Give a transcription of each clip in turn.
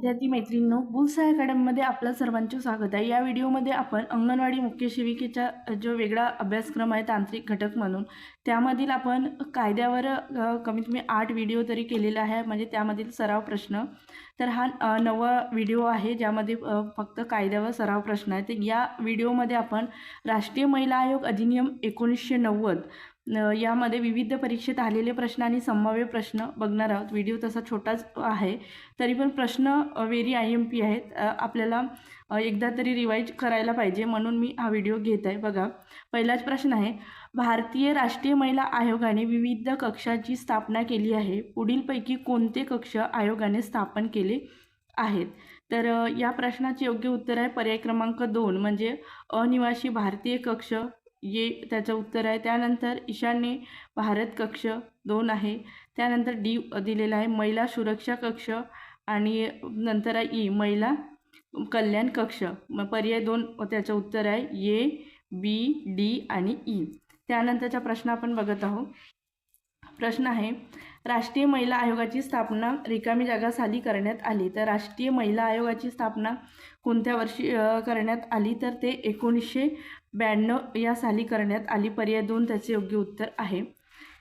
विद्यार्थी मैत्रिणींनो बुलसा अकॅडमीमध्ये आपलं सर्वांचे स्वागत आहे. या व्हिडिओमध्ये आपण अंगणवाडी मुख्य सेविकेचा जो वेगळा अभ्यासक्रम आहे तांत्रिक घटक म्हणून त्यामधील आपण कायद्यावर कमीत कमी आठ व्हिडिओ तरी केलेला आहे. म्हणजे त्यामधील सराव प्रश्न तर हा नवा व्हिडिओ आहे ज्यामध्ये फक्त कायद्यावर सराव प्रश्न आहे तर या व्हिडिओमध्ये आपण राष्ट्रीय महिला आयोग अधिनियम एकोणीसशे नव्वद यामध्ये विविध परीक्षेत आलेले प्रश्न आणि संभाव्य प्रश्न बघणार आहोत. व्हिडिओ तसा छोटाच आहे तरी पण प्रश्न व्हेरी आय एम पी आहेत. आपल्याला एकदा तरी रिवाईज करायला पाहिजे म्हणून मी हा व्हिडिओ घेत आहे. बघा पहिलाच प्रश्न आहे. भारतीय राष्ट्रीय महिला आयोगाने विविध कक्षाची स्थापना केली आहे. पुढीलपैकी कोणते कक्ष आयोगाने स्थापन केले आहेत? तर या प्रश्नाचे योग्य उत्तर आहे पर्याय क्रमांक दोन म्हणजे अनिवासी भारतीय कक्ष. ये त्याचं उत्तर आहे. त्यानंतर ईशान्य भारत कक्ष दोन आहे. त्यानंतर डी दिलेला आहे. महिला सुरक्षा कक्ष आणि नंतर आहे ई महिला कल्याण कक्ष. मग पर्याय दोन त्याचं उत्तर आहे ए बी डी आणि ई. त्यानंतरचा प्रश्न आपण बघत आहोत. प्रश्न आहे राष्ट्रीय महिला आयोगाची स्थापना रिकामी जागा साली करण्यात आली. तर राष्ट्रीय महिला आयोगाची स्थापना कोणत्या वर्षी करण्यात आली? तर ते एकोणीसशे ब्याण्णव या साली करण्यात आली. पर्याय दोन त्याचे योग्य उत्तर आहे.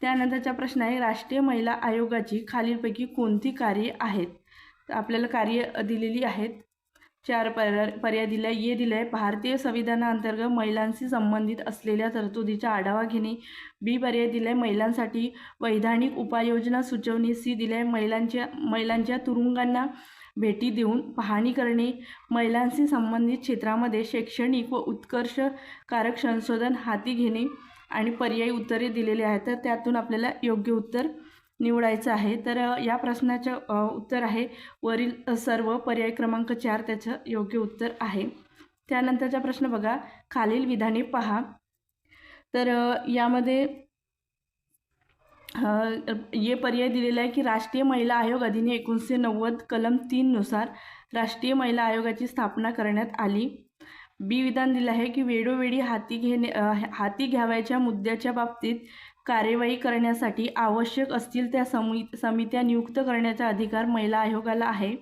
त्यानंतरचा प्रश्न आहे राष्ट्रीय महिला आयोगाची खालीलपैकी कोणती कार्ये आहेत? आपल्याला कार्य दिलेली आहेत. चार पर्याय पर्याय दिला ये दिलं आहे भारतीय संविधानाअंतर्गत महिलांशी संबंधित असलेल्या तरतुदीचा आढावा घेणे. बी पर्याय दिला आहे महिलांसाठी वैधानिक उपाययोजना सुचवणे. सी दिलं आहे महिलांच्या महिलांच्या तुरुंगांना भेटी देऊन पाहणी करणे. महिलांशी संबंधित क्षेत्रामध्ये शैक्षणिक व उत्कर्षकारक संशोधन हाती घेणे आणि पर्यायी उत्तरे दिलेली आहेत. तर त्यातून आपल्याला योग्य उत्तर निवडायचं आहे. तर या प्रश्नाचं उत्तर आहे. वरील सर्व पर्याय क्रमांक चार त्याचं योग्य उत्तर आहे. त्यानंतरचा प्रश्न बघा. खालील विधाने पहा. तर यामध्ये ये पर्याय दिलेला आहे की राष्ट्रीय महिला आयोग अधिनियम एकोणीसशे नव्वद कलम तीननुसार राष्ट्रीय महिला आयोगाची स्थापना करण्यात आली. बी विधान दिलं आहे की वेळोवेळी हाती घेणे हाती घ्यावयाच्या मुद्द्याच्या बाबतीत कार्यवाही करण्यासाठी आवश्यक असतील त्या समि समित्या नियुक्त करण्याचा अधिकार महिला आयोगाला आहे.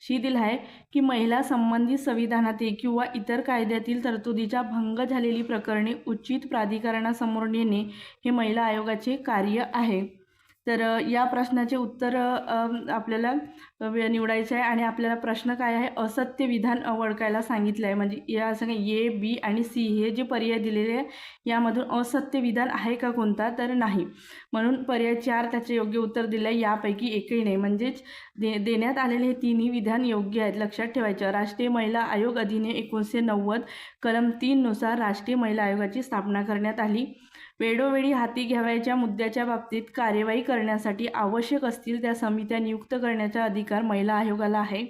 शी दिला आहे की महिला संबंधित संविधानातील किंवा इतर कायद्यातील तरतुदीचा भंग झालेली प्रकरणे उचित प्राधिकरणासमोर नेणे हे महिला आयोगाचे कार्य आहे. तर या प्रश्नाचे उत्तर आपल्याला निवडायचे निवडायचं आहे आणि आपल्याला प्रश्न काय आहे? असत्य विधान ओळखायला सांगितलं आहे म्हणजे या सगळ्या ए बी आणि सी हे जे पर्याय दिलेले आहे यामधून असत्य विधान आहे का कोणता? तर नाही. म्हणून पर्याय चार त्याचे योग्य उत्तर दिलं आहे यापैकी एकही नाही. म्हणजेच दे देण्यात आलेले हे तिन्ही विधान योग्य आहेत. लक्षात ठेवायचं. राष्ट्रीय महिला आयोग अधिनियम एकोणीसशे नव्वद कलम तीननुसार राष्ट्रीय महिला आयोगाची स्थापना करण्यात आली. वेळोवेळी हाती घ्यावयाच्या मुद्द्याच्या बाबतीत कार्यवाही करण्यासाठी आवश्यक असतील त्या समित्या नियुक्त करण्याचा अधिकार महिला आयोगाला आहे.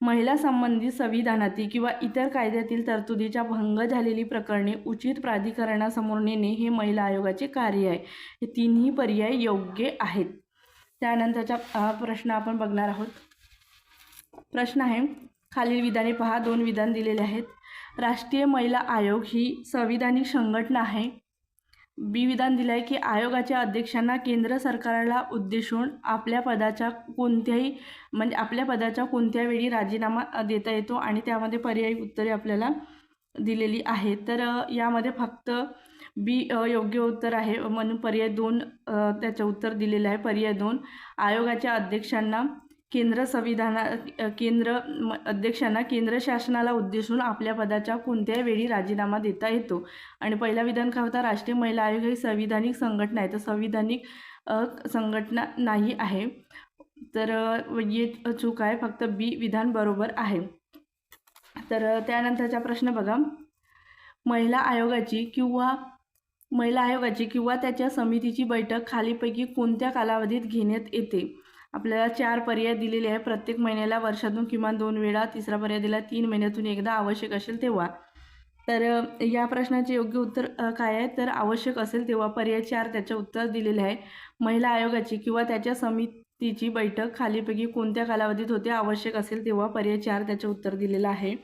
महिला संबंधित संविधानातील किंवा इतर कायद्यातील तरतुदीचा भंग झालेली प्रकरणे उचित प्राधिकरणासमोर नेणे हे महिला आयोगाचे कार्य आहे. हे तिन्ही पर्याय योग्य आहेत. त्यानंतरचा प्रश्न आपण बघणार आहोत. प्रश्न आहे खालील विधाने पहा दोन विधान दिलेले आहेत. राष्ट्रीय महिला आयोग ही संविधानिक संघटना आहे. बी विधान दिलं आहे की आयोगाच्या अध्यक्षांना केंद्र सरकारला उद्देशून आपल्या पदाच्या कोणत्याही म्हणजे आपल्या पदाच्या कोणत्या वेळी राजीनामा देता येतो आणि त्यामध्ये पर्यायी उत्तरे आपल्याला दिलेली आहे तर यामध्ये फक्त बी योग्य उत्तर आहे म्हणून पर्याय दोन त्याचं उत्तर दिलेलं आहे. पर्याय दोन आयोगाच्या अध्यक्षांना केंद्र संविधाना केंद्र म- अध्यक्षांना केंद्र शासनाला उद्देशून आपल्या पदाच्या कोणत्याही वेळी राजीनामा देता येतो. आणि पहिला विधान काय होता? राष्ट्रीय महिला आयोग ही संविधानिक संघटना आहे. तर संविधानिक संघटना नाही आहे. तर ये चूक आहे. फक्त बी विधान बरोबर आहे. तर त्यानंतरचा प्रश्न बघा. महिला आयोगाची किंवा महिला आयोगाची किंवा त्याच्या समितीची बैठक खालीपैकी कोणत्या कालावधीत घेण्यात येते? आपल्याला चार पर्याय दिलेले आहे प्रत्येक महिन्याला वर्षातून किमान दोन वेळा तिसरा पर्याय दिला तीन महिन्यातून एकदा आवश्यक असेल तेव्हा. तर या प्रश्नाचे योग्य उत्तर काय आहे? तर आवश्यक असेल तेव्हा पर्याय चार त्याचे उत्तर दिलेले आहे. महिला आयोगाची किंवा त्याच्या समितीची बैठक खालीपैकी कोणत्या कालावधीत होते आवश्यक असेल तेव्हा पर्याय चार त्याचे उत्तर दिलेलं आहे.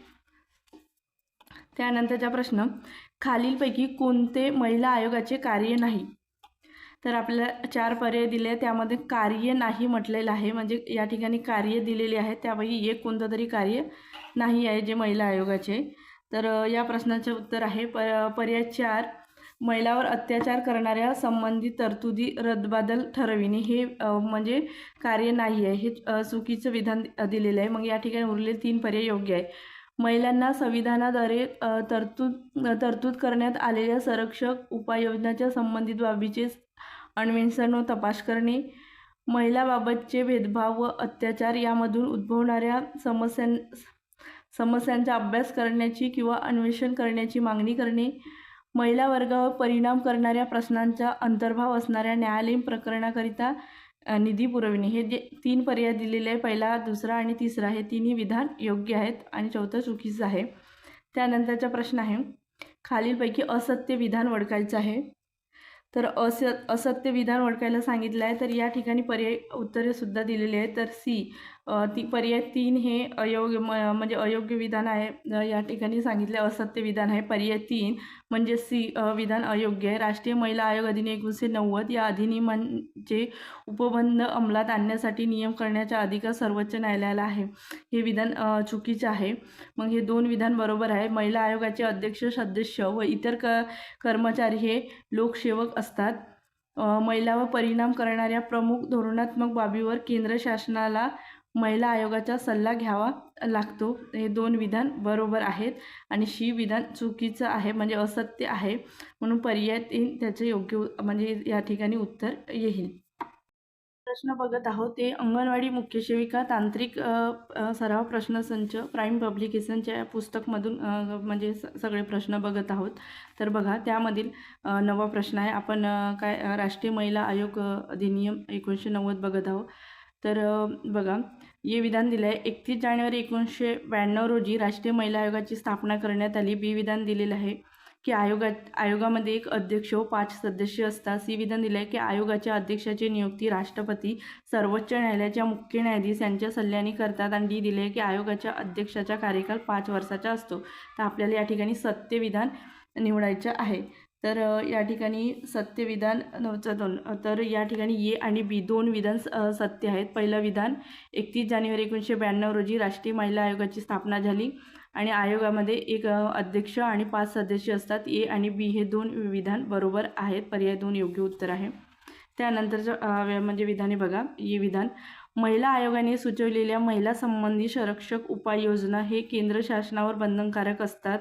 त्यानंतरचा प्रश्न खालीलपैकी कोणते महिला आयोगाचे कार्य नाही? तर आपल्याला चार पर्याय दिले त्यामध्ये कार्य नाही म्हटलेलं आहे. म्हणजे या ठिकाणी कार्य दिलेले आहे. त्यापैकी एक कोणतं तरी कार्य नाही आहे जे महिला आयोगाचे. तर या प्रश्नाचे उत्तर आहे. प पर्याय चार महिलावर अत्याचार करणाऱ्या संबंधित तरतुदी रद्दबादल ठरविणे. हे म्हणजे कार्य नाही आहे. हे चुकीचं विधान दिलेलं आहे. मग या ठिकाणी उरलेले तीन पर्याय योग्य आहे महिलांना संविधानाद्वारे तरतूद तरतूद करण्यात आलेल्या संरक्षक उपाययोजनाच्या संबंधित बाबीचे अन्वेषण व तपास करणे. महिलाबाबतचे भेदभाव व अत्याचार यामधून उद्भवणाऱ्या समस्यां समस्यांचा अभ्यास करण्याची किंवा अन्वेषण करण्याची मागणी करणे. महिला वर्गावर परिणाम करणाऱ्या प्रश्नांचा अंतर्भाव असणाऱ्या न्यायालयीन प्रकरणाकरिता निधी पुरविणे. हे जे तीन पर्याय दिलेले आहे पहिला दुसरा आणि तिसरा. हे तिन्ही विधान योग्य आहेत आणि चौथं चुकीचं आहे. त्यानंतरचा प्रश्न आहे. खालीलपैकी असत्य विधान ओळखायचं आहे. तर अस असत्य विधान ओळखायला सांगितलं आहे तर या ठिकाणी पर्याय उत्तरेसुद्धा दिलेली आहे तर सी ती पर्याय तीन हे अयोग्य म म्हणजे अयोग्य विधान आहे. या ठिकाणी सांगितले असत्य विधान आहे. पर्याय तीन म्हणजे सी विधान अयोग्य आहे. राष्ट्रीय महिला आयोग अधिनियम एकोणीसशे नव्वद या अधिनियमांचे उपबंध अंमलात आणण्यासाठी नियम करण्याचा अधिकार सर्वोच्च न्यायालयाला आहे. हे विधान चुकीचे आहे. मग हे दोन विधान बरोबर आहे. महिला आयोगाचे अध्यक्ष सदस्य व इतर क कर्मचारी हे लोकसेवक असतात. महिलावर परिणाम करणाऱ्या प्रमुख धोरणात्मक बाबीवर केंद्र शासनाला महिला आयोगाचा सल्ला घ्यावा लागतो. हे दोन विधान बरोबर आहेत आणि शी विधान चुकीचं आहे म्हणजे असत्य आहे. म्हणून पर्याय तीन त्याचे योग्य म्हणजे या ठिकाणी उत्तर येईल. प्रश्न बघत आहोत. ते अंगणवाडी मुख्य सेविका तांत्रिक सराव प्रश्न सराव प्रश्नसंच प्राईम पब्लिकेशनच्या पुस्तकमधून म्हणजे स सगळे प्रश्न बघत आहोत. तर बघा त्यामधील नवा प्रश्न आहे. आपण काय राष्ट्रीय महिला आयोग अधिनियम एकोणीसशे नव्वद बघत आहोत. तर बघा ये विधान दिलं आहे एकतीस जानेवारी एकोणीसशे ब्याण्णव रोजी राष्ट्रीय महिला आयोगाची स्थापना करण्यात आली. बी विधान दिलेलं आहे की आयोगात आयोगामध्ये एक अध्यक्ष व पाच सदस्य असतात. सी विधान दिलं आहे की आयोगाच्या अध्यक्षाची नियुक्ती राष्ट्रपती सर्वोच्च न्यायालयाच्या मुख्य न्यायाधीश यांच्या सल्ल्याने करतात आणि डी दिले आहे की आयोगाच्या अध्यक्षाचा कार्यकाल पाच वर्षाचा असतो. तर आपल्याला या ठिकाणी सत्य विधान निवडायचं आहे. तर या ठिकाणी सत्य विधान नवचं दोन तर या ठिकाणी ए आणि बी दोन विधान स- सत्य आहेत. पहिलं विधान एकतीस जानेवारी एकोणीसशे ब्याण्णव रोजी राष्ट्रीय महिला आयोगाची स्थापना झाली आणि आयोगामध्ये एक अध्यक्ष आणि पाच सदस्य असतात. ए आणि बी हे दोन विधान बरोबर आहेत. पर्याय दोन योग्य उत्तर आहे. त्यानंतरचं म्हणजे विधाने बघा. ये विधान महिला आयोगाने सुचवलेल्या महिला संबंधी संरक्षक उपाययोजना हे केंद्र शासनावर बंधनकारक असतात.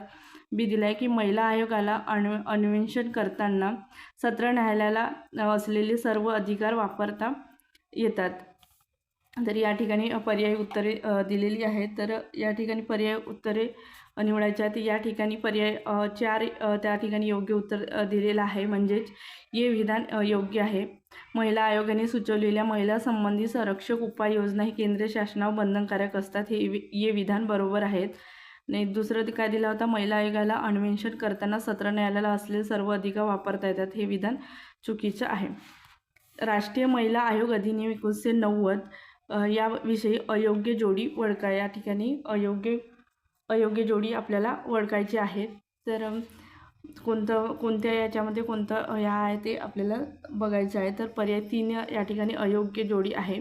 बी दिलाय आहे की महिला आयोगाला अन अन्वेषण करताना सत्र न्यायालयाला असलेले सर्व अधिकार वापरता येतात. तर या ठिकाणी पर्यायी उत्तरे दिलेली आहेत. तर या ठिकाणी पर्याय उत्तरे निवडायच्या आहेत या ठिकाणी पर्याय चार त्या ठिकाणी योग्य उत्तर दिलेलं आहे. म्हणजेच हे विधान योग्य आहे. महिला आयोगाने सुचवलेल्या महिला संबंधी संरक्षक उपाययोजना ही केंद्र शासनावर बंधनकारक असतात. हे वि- विधान बरोबर आहेत. आणि दुसरं ते काय दिला होता? महिला आयोगाला अन्वेषण करताना सत्र न्यायालयाला असलेले सर्व अधिकार वापरता येतात हे विधान चुकीचं आहे. राष्ट्रीय महिला आयोग अधिनियम एकोणीसशे नव्वद याविषयी अयोग्य जोडी वळका या ठिकाणी अयोग्य अयोग्य जोडी आपल्याला वळकायची आहे. तर कोणतं कोणत्या याच्यामध्ये कोणतं ह्या आहे ते आपल्याला बघायचं आहे. तर पर्याय तीन या ठिकाणी अयोग्य जोडी आहे.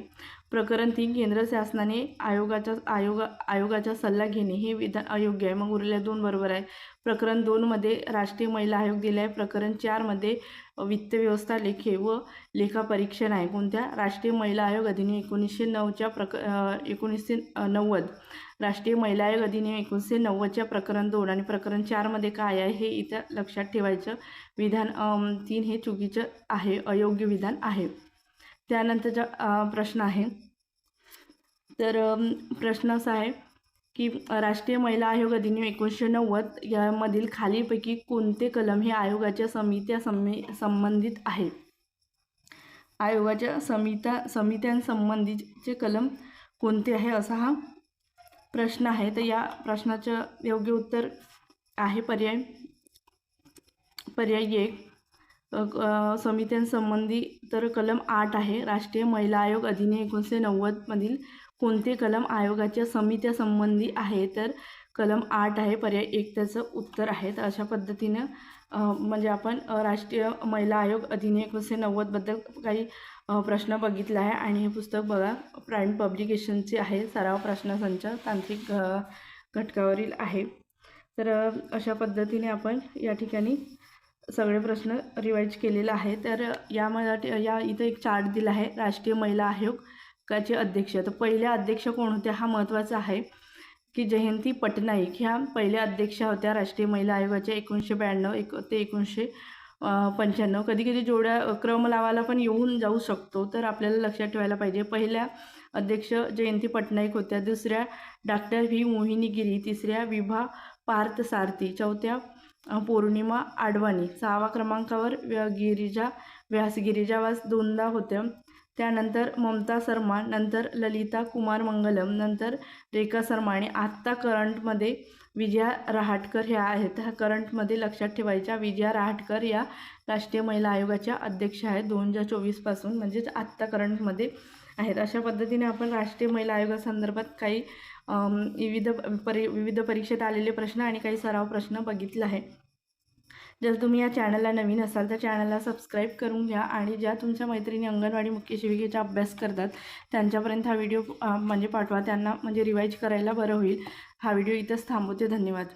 प्रकरण तीन केंद्र शासनाने आयोगाचा आयोग आयोगाचा सल्ला घेणे हे विधान अयोग्य आहे. मग उरलेल्या दोन बरोबर आहे. प्रकरण दोनमध्ये राष्ट्रीय महिला आयोग दिला आहे प्रकरण चारमध्ये वित्त व्यवस्था लेखे व लेखापरीक्षण आहे कोणत्या? राष्ट्रीय महिला आयोग अधिनियम एकोणीसशे नऊच्या प्रक एकोणीसशे नव्वद. राष्ट्रीय महिला आयोग अधिनियम एकोणीसशे नव्वदच्या प्रकरण दोन आणि प्रकरण चारमध्ये काय आहे हे इथं लक्षात ठेवायचं विधान तीन हे चुकीचं आहे. अयोग्य विधान आहे. त्यानंतरचा प्रश्न आहे. तर प्रश्न असा आहे की राष्ट्रीय महिला आयोग अधिनियम एकोणीसशे नव्वद यामधील खालीपैकी कोणते कलम हे आयोगाच्या समित्या संमे संबंधित आहे? आयोगाच्या समित्या समित्यांसंबंधीचे कलम कोणते आहे असा हा प्रश्न आहे. तर या प्रश्नाचं योग्य उत्तर आहे पर्याय पर्याय एक. समित्यांसंबंधी तर कलम आठ आहे. राष्ट्रीय महिला आयोग अधिनियम एकोणीसशे नव्वदमधील कोणते कलम आयोगाच्या समित्यासंबंधी आहे? तर कलम आठ आहे पर्याय एक त्याचं उत्तर आहे. तर अशा पद्धतीनं म्हणजे आपण राष्ट्रीय महिला आयोग अधिनियम एकोणीसशे नव्वदबद्दल काही प्रश्न बघितला आहे. आणि हे पुस्तक बघा प्राईम पब्लिकेशनचे आहे. सराव प्रश्नसंच तांत्रिक घटकावरील आहे. तर अशा पद्धतीने आपण या ठिकाणी सगळे प्रश्न रिवाईज केलेले आहे तर या मराठी या इथं एक चार्ट दिला आहे. राष्ट्रीय महिला आयोगाचे अध्यक्ष. तर पहिल्या अध्यक्ष कोण होत्या हा महत्त्वाचा आहे की जयंती पटनाईक. ह्या पहिल्या अध्यक्षा होत्या राष्ट्रीय महिला आयोगाच्या एकोणीसशे ब्याण्णव एक ते एकोणीसशे पंच्याण्णव. कधी कधी जोड्या क्रम लावायला पण येऊन जाऊ शकतो. तर आपल्याला लक्षात ठेवायला पाहिजे पहिल्या अध्यक्ष जयंती पटनाईक होत्या. दुसऱ्या डॉक्टर व्ही मोहिनीगिरी. तिसऱ्या विभा पार्थ सारथी चौथ्या पौर्णिमा आडवाणी. सहावा क्रमांकावर व्य- गिरिजा व्यास गिरिजावास दोनदा होत्या त्यानंतर ममता शर्मा नंतर ललिता कुमार मंगलम नंतर रेखा शर्मा आणि आत्ता करंटमध्ये विजया रहाटकर ह्या आहेत. ह्या करंटमध्ये लक्षात ठेवायच्या विजया रहाटकर या राष्ट्रीय महिला आयोगाच्या अध्यक्ष आहेत. दोन हजार चोवीसपासून म्हणजेच आत्ता करंटमध्ये आहेत. अशा पद्धतीने आपण राष्ट्रीय महिला आयोगासंदर्भात काही विविध परी विविध परीक्षेत आलेले प्रश्न आणि काही सराव प्रश्न बघितला आहे जर तुम्ही या चॅनलला नवीन असाल तर चॅनलला सबस्क्राईब करून घ्या आणि ज्या तुमच्या मैत्रिणी अंगणवाडी मुख्य शिविकेचा अभ्यास करतात त्यांच्यापर्यंत हा व्हिडिओ म्हणजे पाठवा. त्यांना म्हणजे रिवाईज करायला बरं होईल. हा व्हिडिओ इथंच थांबवते. धन्यवाद.